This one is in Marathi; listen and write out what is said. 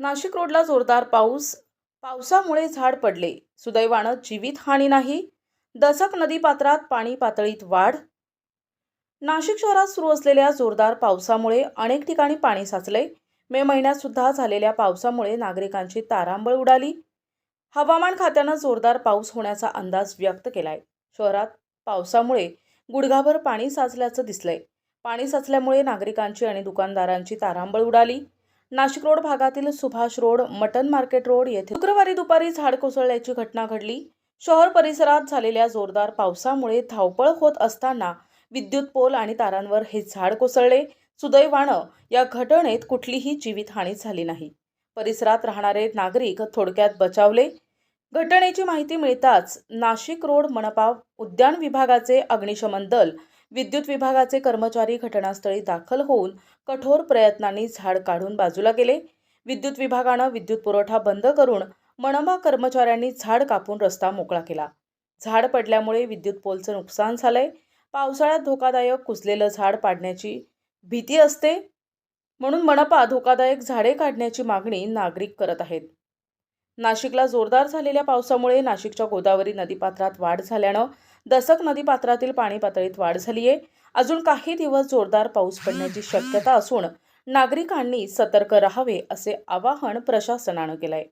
नाशिक रोडला जोरदार पाऊस. पावसामुळे झाड पडले. सुदैवानं जीवितहानी नाही. दसक नदीपात्रात पाणी पातळीत वाढ. नाशिक शहरात सुरू असलेल्या जोरदार पावसामुळे अनेक ठिकाणी पाणी साचले. मे महिन्यात सुद्धा झालेल्या पावसामुळे नागरिकांची तारांबळ उडाली. हवामान खात्यानं जोरदार पाऊस होण्याचा अंदाज व्यक्त केलाय. शहरात पावसामुळे गुडघाभर पाणी साचल्याचं दिसलंय. पाणी साचल्यामुळे नागरिकांची आणि दुकानदारांची तारांबळ उडाली. नाशिक रोड भागातील Subhash road mutton market road येथे शुक्रवारी दुपारी झाड कोसळल्याची घटना घडली. शहर परिसरात झालेल्या जोरदार पावसामुळे धावपळ होत असताना विद्युत पोल आणि तारांवर हे झाड कोसळले. सुदैवानं या घटनेत कुठलीही जीवितहानी झाली नाही. परिसरात राहणारे नागरिक थोडक्यात बचावले. घटनेची माहिती मिळताच नाशिक रोड मनपा उद्यान विभागाचे अग्निशमन दल विद्युत विभागाचे कर्मचारी घटनास्थळी दाखल होऊन कठोर प्रयत्नांनी झाड काढून बाजूला गेले. विद्युत विभागानं विद्युत पुरवठा बंद करून मनपा कर्मचाऱ्यांनी झाड कापून रस्ता मोकळा केला. झाड पडल्यामुळे विद्युत पोलचं नुकसान झालंय. पावसाळ्यात धोकादायक कुजलेलं झाड पाडण्याची भीती असते. म्हणून मनपा धोकादायक झाडे काढण्याची मागणी नागरिक करत आहेत. नाशिकला जोरदार झालेल्या पावसामुळे नाशिकच्या गोदावरी नदीपात्रात वाढ झाल्यानं दसक नदीपात्रातील पाणी पातळीत वाढ झाली आहे अजून काही दिवस जोरदार पाऊस पडण्याची शक्यता असून नागरिकांनी सतर्क राहावे असे आवाहन प्रशासनानं केलंय.